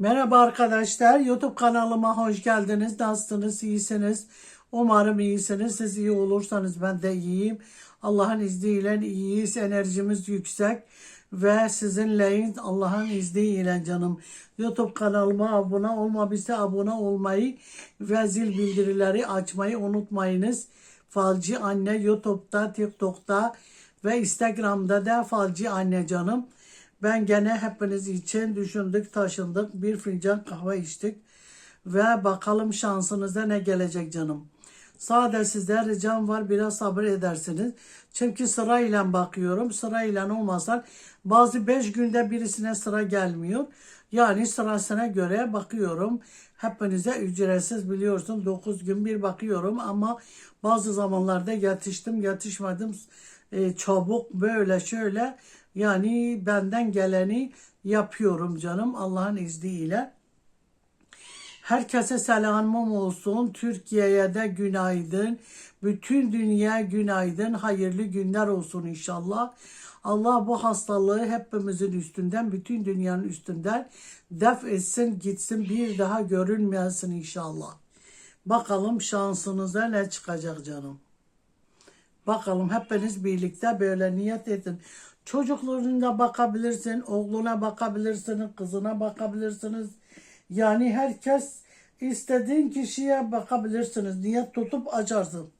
Merhaba arkadaşlar. YouTube kanalıma hoş geldiniz. Nasılsınız? İyisiniz. Umarım iyisiniz. Siz iyi olursanız ben de iyiyim. Allah'ın izniyle iyiyiz. Enerjimiz yüksek. Ve sizinleyiz. Allah'ın izniyle canım. YouTube kanalıma abone olmamışsa abone olmayı ve zil bildirileri açmayı unutmayınız. Falcı Anne YouTube'da, TikTok'ta ve Instagram'da da Falcı Anne canım. Ben gene hepiniz için düşündük, taşındık. Bir fincan kahve içtik. Ve bakalım şansınıza ne gelecek canım. Sadece size ricam var biraz sabır edersiniz. Çünkü sırayla bakıyorum. Sırayla olmasa bazı beş günde birisine sıra gelmiyor. Yani sırasına göre bakıyorum. Hepinize ücretsiz biliyorsun. 9 gün bir bakıyorum ama bazı zamanlarda yetiştim yetişmedim. E, çabuk böyle şöyle yani benden geleni yapıyorum canım Allah'ın izniyle. Herkese selamım olsun. Türkiye'ye de günaydın. Bütün dünya günaydın. Hayırlı günler olsun inşallah. Allah bu hastalığı hepimizin üstünden, bütün dünyanın üstünden def etsin, gitsin, bir daha görünmeyesin inşallah. Bakalım şansınıza ne çıkacak canım. Bakalım hepiniz birlikte böyle niyet edin. Çocuklarına bakabilirsin, oğluna bakabilirsiniz, kızına bakabilirsiniz. Yani herkes istediğin kişiye bakabilirsiniz. Niyet tutup açarsın.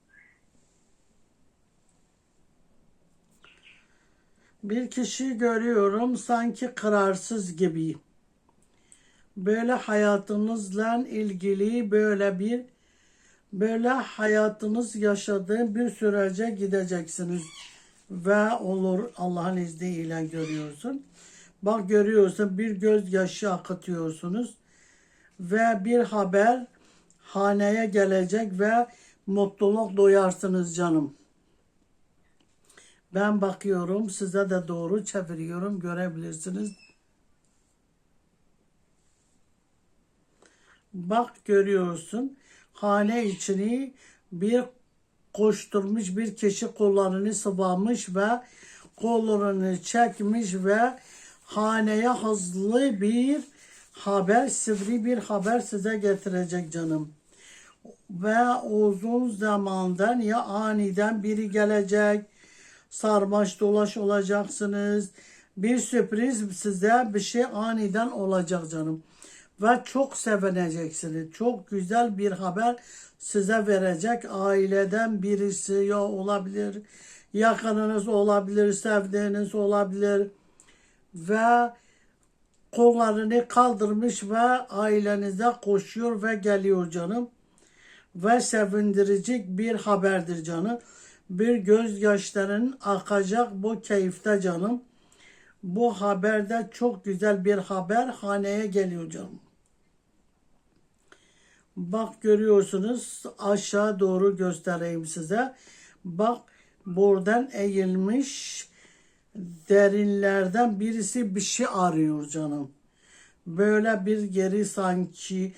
Bir kişi görüyorum sanki kararsız gibi. Böyle hayatınızla ilgili böyle bir böyle hayatınız yaşadığı bir sürece gideceksiniz ve olur Allah'ın izniyle görüyorsun. Bak görüyorsun bir gözyaşı akıtıyorsunuz ve bir haber haneye gelecek ve mutluluk duyarsınız canım. Ben bakıyorum size de doğru çeviriyorum görebilirsiniz. Bak görüyorsun hane içini bir koşturmuş bir kişi kollarını sıvamış ve kollarını çekmiş ve haneye hızlı bir haber, sivri bir haber size getirecek canım. Ve uzun zamandan ya aniden biri gelecek, sarmaş dolaş olacaksınız. Bir sürpriz size bir şey aniden olacak canım. Ve çok sevineceksiniz. Çok güzel bir haber size verecek. Aileden birisi ya olabilir, yakınınız olabilir, sevdiğiniz olabilir. Ve kollarını kaldırmış ve ailenize koşuyor ve geliyor canım. Ve sevindirici bir haberdir canım. Bir gözyaşların akacak bu keyifte canım. Bu haberde çok güzel bir haber haneye geliyor canım. Bak görüyorsunuz aşağı doğru göstereyim size. Bak buradan eğilmiş derinlerden birisi bir şey arıyor canım. Böyle bir geri sanki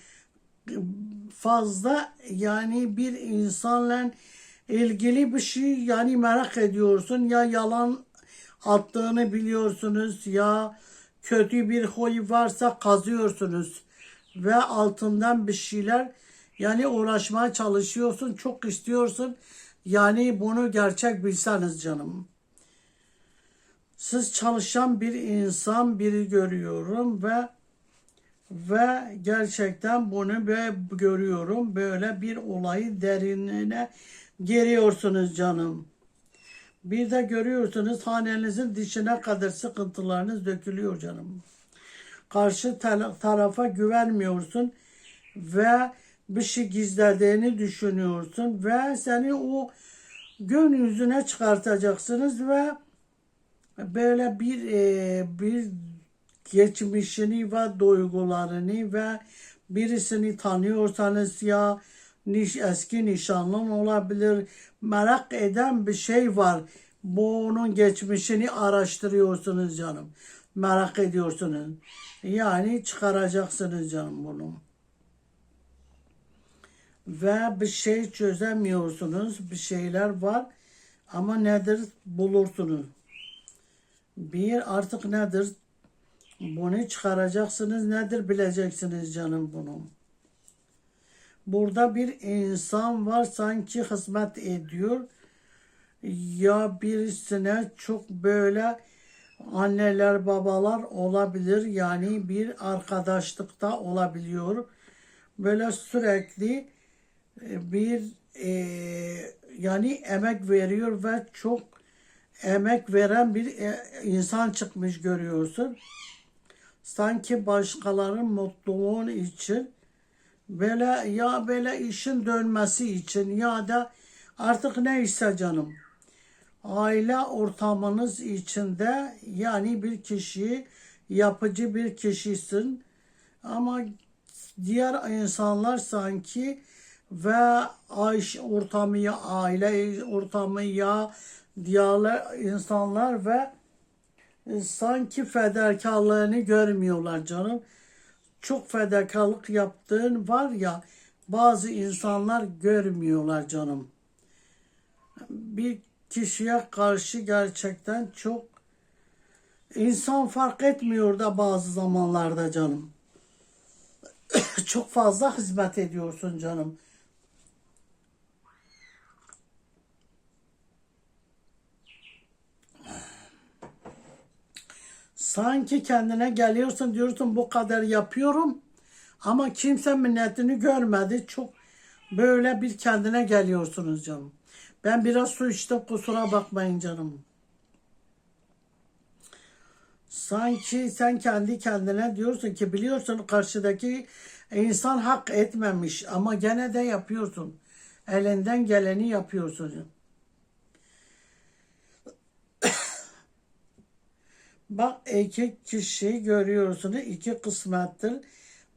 fazla yani bir insanla ilgili bir şey yani merak ediyorsun ya yalan attığını biliyorsunuz ya kötü bir huy varsa kazıyorsunuz ve altından bir şeyler yani uğraşmaya çalışıyorsun çok istiyorsun yani bunu gerçek bilseniz canım. Siz çalışan bir insan biri görüyorum ve ve gerçekten bunu böyle görüyorum. Böyle bir olayı derinine giriyorsunuz canım. Bir de görüyorsunuz hanenizin dişine kadar sıkıntılarınız dökülüyor canım. Karşı tarafa güvenmiyorsun ve bir şey gizlediğini düşünüyorsun ve seni o gün yüzüne çıkartacaksınız ve böyle bir e, bir geçmişini ve duygularını ve birisini tanıyorsanız ya niş, eski nişanlın olabilir merak eden bir şey var. Bunun geçmişini araştırıyorsunuz canım. Merak ediyorsunuz. Yani çıkaracaksınız canım bunu. Ve bir şey çözemiyorsunuz. Bir şeyler var. Ama nedir bulursunuz. Bir artık nedir? Bunu çıkaracaksınız. Nedir bileceksiniz canım bunu. Burada bir insan var sanki hizmet ediyor. Ya birisine çok böyle anneler babalar olabilir. Yani bir arkadaşlıkta olabiliyor. Böyle sürekli e, bir e, yani emek veriyor ve çok emek veren bir e, insan çıkmış görüyorsun. Sanki başkalarının mutluluğun için böyle ya böyle işin dönmesi için ya da artık neyse canım aile ortamınız içinde yani bir kişi yapıcı bir kişisin ama diğer insanlar sanki ve aiş ortamı ya aile ortamı ya diğer insanlar ve e, sanki fedakarlığını görmüyorlar canım. Çok fedakarlık yaptığın var ya bazı insanlar görmüyorlar canım. Bir kişiye karşı gerçekten çok insan fark etmiyor da bazı zamanlarda canım. çok fazla hizmet ediyorsun canım. Sanki kendine geliyorsun diyorsun bu kadar yapıyorum ama kimse minnetini görmedi. Çok böyle bir kendine geliyorsunuz canım. Ben biraz su içtim kusura bakmayın canım. Sanki sen kendi kendine diyorsun ki biliyorsun karşıdaki insan hak etmemiş ama gene de yapıyorsun. Elinden geleni yapıyorsun. Bak iki kişi görüyorsunuz. iki kısmettir.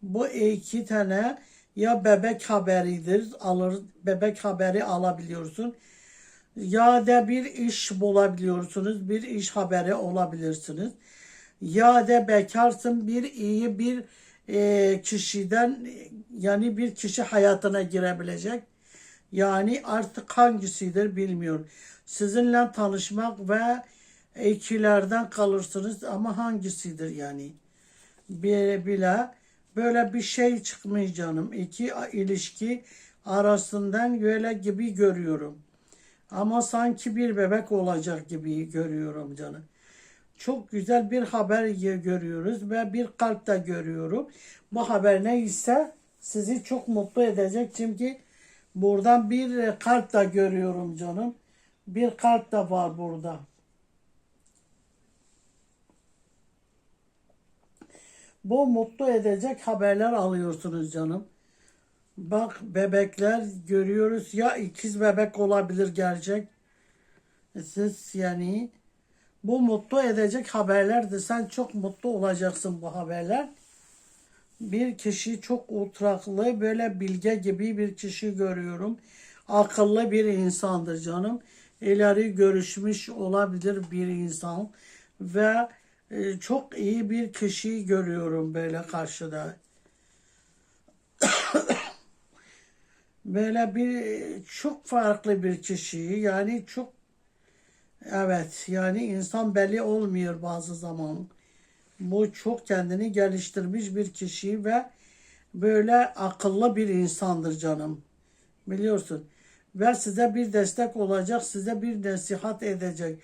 Bu iki tane ya bebek haberidir. Alır, bebek haberi alabiliyorsun. Ya da bir iş bulabiliyorsunuz. Bir iş haberi olabilirsiniz. Ya da bekarsın bir iyi bir e, kişiden yani bir kişi hayatına girebilecek. Yani artık hangisidir bilmiyorum. Sizinle tanışmak ve ikilerden kalırsınız ama hangisidir yani? Bir bile böyle bir şey çıkmış canım. İki ilişki arasından böyle gibi görüyorum. Ama sanki bir bebek olacak gibi görüyorum canım. Çok güzel bir haber görüyoruz ve bir kalp de görüyorum. Bu haber neyse sizi çok mutlu edecek. Çünkü buradan bir kalp de görüyorum canım. Bir kalp de var burada. Bu mutlu edecek haberler alıyorsunuz canım. Bak bebekler görüyoruz. Ya ikiz bebek olabilir gerçek. Siz yani bu mutlu edecek haberlerdi. Sen çok mutlu olacaksın bu haberler. Bir kişi çok oturaklı böyle bilge gibi bir kişi görüyorum. Akıllı bir insandır canım. İleri görüşmüş olabilir bir insan. Ve e, çok iyi bir kişi görüyorum böyle karşıda. Böyle bir çok farklı bir kişi yani çok evet yani insan belli olmuyor bazı zaman. Bu çok kendini geliştirmiş bir kişi ve böyle akıllı bir insandır canım. Biliyorsun. Ve size bir destek olacak, size bir nasihat edecek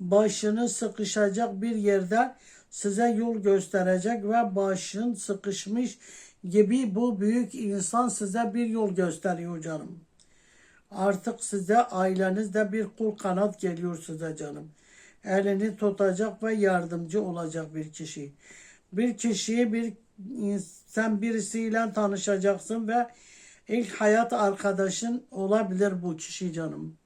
başını sıkışacak bir yerde size yol gösterecek ve başın sıkışmış gibi bu büyük insan size bir yol gösteriyor canım. Artık size ailenizde bir kul kanat geliyor size canım. Elini tutacak ve yardımcı olacak bir kişi. Bir kişiyi bir sen birisiyle tanışacaksın ve ilk hayat arkadaşın olabilir bu kişi canım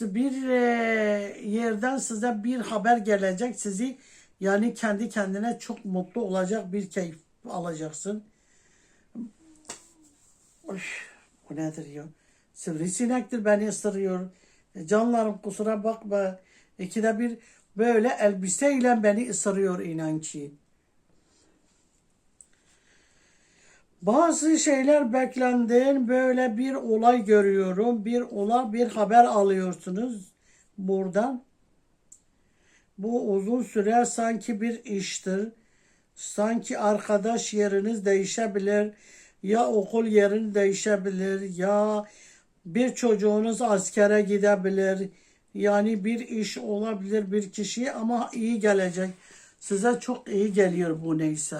bir e, yerden size bir haber gelecek sizi yani kendi kendine çok mutlu olacak bir keyif alacaksın. Oy, bu nedir ya? Sivrisinektir beni ısırıyor. E, canlarım kusura bakma. İkide bir böyle elbiseyle beni ısırıyor inan ki. Bazı şeyler beklendiğin böyle bir olay görüyorum. Bir olay bir haber alıyorsunuz buradan. Bu uzun süre sanki bir iştir. Sanki arkadaş yeriniz değişebilir. Ya okul yerin değişebilir. Ya bir çocuğunuz askere gidebilir. Yani bir iş olabilir bir kişiye ama iyi gelecek. Size çok iyi geliyor bu neyse.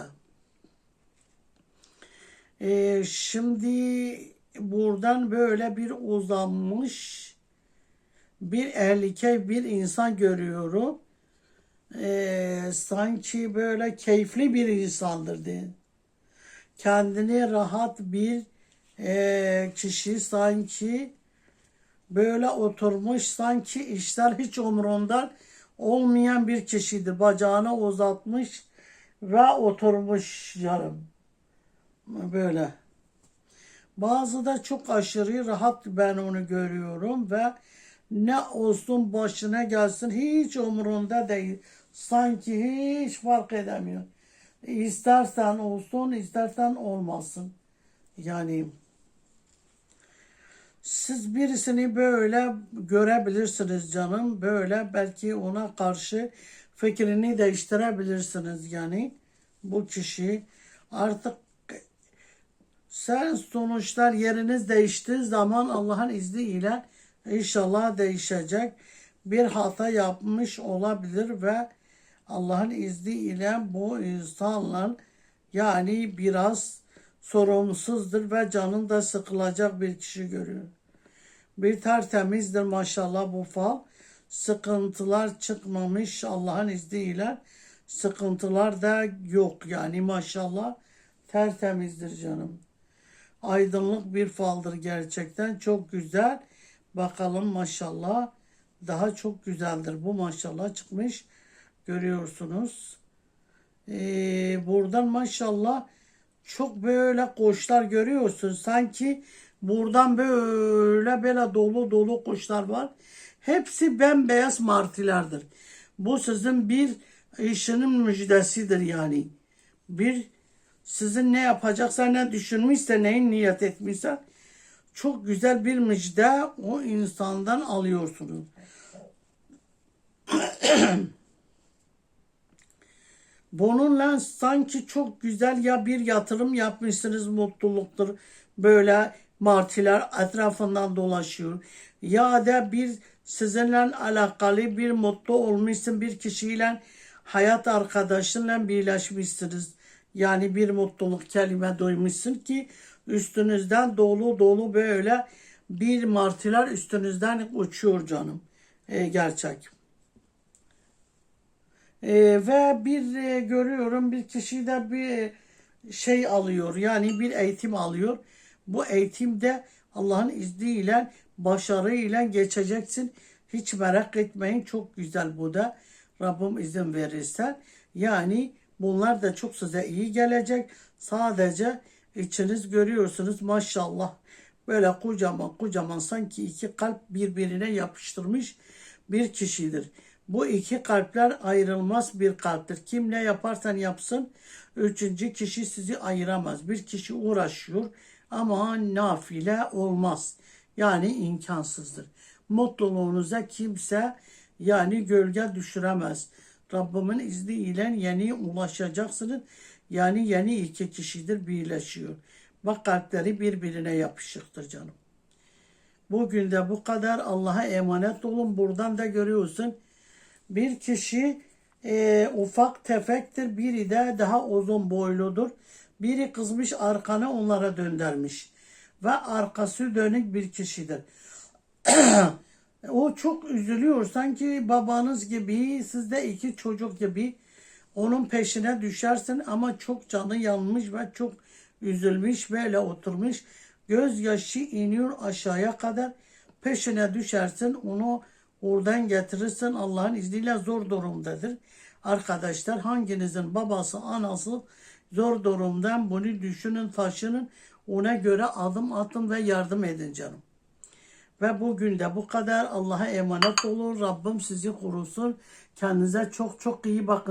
Ee, şimdi buradan böyle bir uzanmış bir erkek bir insan görüyorum. Ee, sanki böyle keyifli bir insandır diye. Kendini rahat bir e, kişi sanki böyle oturmuş sanki işler hiç umurundan olmayan bir kişidir. Bacağını uzatmış ve oturmuş yarım. Böyle. Bazı da çok aşırı rahat ben onu görüyorum ve ne olsun başına gelsin hiç umurunda değil. Sanki hiç fark edemiyor. İstersen olsun istersen olmasın. Yani siz birisini böyle görebilirsiniz canım. Böyle belki ona karşı fikrini değiştirebilirsiniz yani. Bu kişi artık sen sonuçlar yeriniz değiştiği zaman Allah'ın izniyle inşallah değişecek. Bir hata yapmış olabilir ve Allah'ın izniyle bu insanlar yani biraz sorumsuzdur ve canın da sıkılacak bir kişi görüyor. Bir tertemizdir maşallah bu fal. Sıkıntılar çıkmamış Allah'ın izniyle. Sıkıntılar da yok yani maşallah tertemizdir canım. Aydınlık bir faldır gerçekten. Çok güzel. Bakalım maşallah daha çok güzeldir. Bu maşallah çıkmış. Görüyorsunuz. Ee, buradan maşallah çok böyle koçlar görüyorsun. Sanki buradan böyle böyle dolu dolu koçlar var. Hepsi bembeyaz martılardır. Bu sizin bir işinin müjdesidir yani. Bir sizin ne yapacaksa ne düşünmüşse neyin niyet etmişse çok güzel bir müjde o insandan alıyorsunuz. Bununla sanki çok güzel ya bir yatırım yapmışsınız mutluluktur. Böyle martiler etrafından dolaşıyor. Ya da bir sizinle alakalı bir mutlu olmuşsun bir kişiyle hayat arkadaşınla birleşmişsiniz. Yani bir mutluluk kelime duymuşsun ki üstünüzden dolu dolu böyle bir martılar üstünüzden uçuyor canım. E, gerçek. E, ve bir e, görüyorum bir kişi de bir şey alıyor. Yani bir eğitim alıyor. Bu eğitimde Allah'ın izniyle başarıyla geçeceksin. Hiç merak etmeyin. Çok güzel bu da. Rabbim izin verirse. Yani bunlar da çok size iyi gelecek. Sadece içiniz görüyorsunuz maşallah. Böyle kocaman kocaman sanki iki kalp birbirine yapıştırmış bir kişidir. Bu iki kalpler ayrılmaz bir kalptir. Kim ne yaparsan yapsın üçüncü kişi sizi ayıramaz. Bir kişi uğraşıyor ama nafile olmaz. Yani imkansızdır. Mutluluğunuza kimse yani gölge düşüremez. Rabbimin izniyle yeni ulaşacaksınız. Yani yeni iki kişidir birleşiyor. Bak kalpleri birbirine yapışıktır canım. Bugün de bu kadar Allah'a emanet olun. Buradan da görüyorsun. Bir kişi e, ufak tefektir. Biri de daha uzun boyludur. Biri kızmış arkanı onlara döndürmüş. Ve arkası dönük bir kişidir. o çok üzülüyor. Sanki babanız gibi, sizde iki çocuk gibi onun peşine düşersin ama çok canı yanmış ve çok üzülmüş böyle oturmuş. Gözyaşı iniyor aşağıya kadar. Peşine düşersin onu oradan getirirsin Allah'ın izniyle zor durumdadır. Arkadaşlar hanginizin babası anası zor durumdan bunu düşünün taşının ona göre adım atın ve yardım edin canım. Ve bugün de bu kadar Allah'a emanet olun. Rabbim sizi korusun. Kendinize çok çok iyi bakın.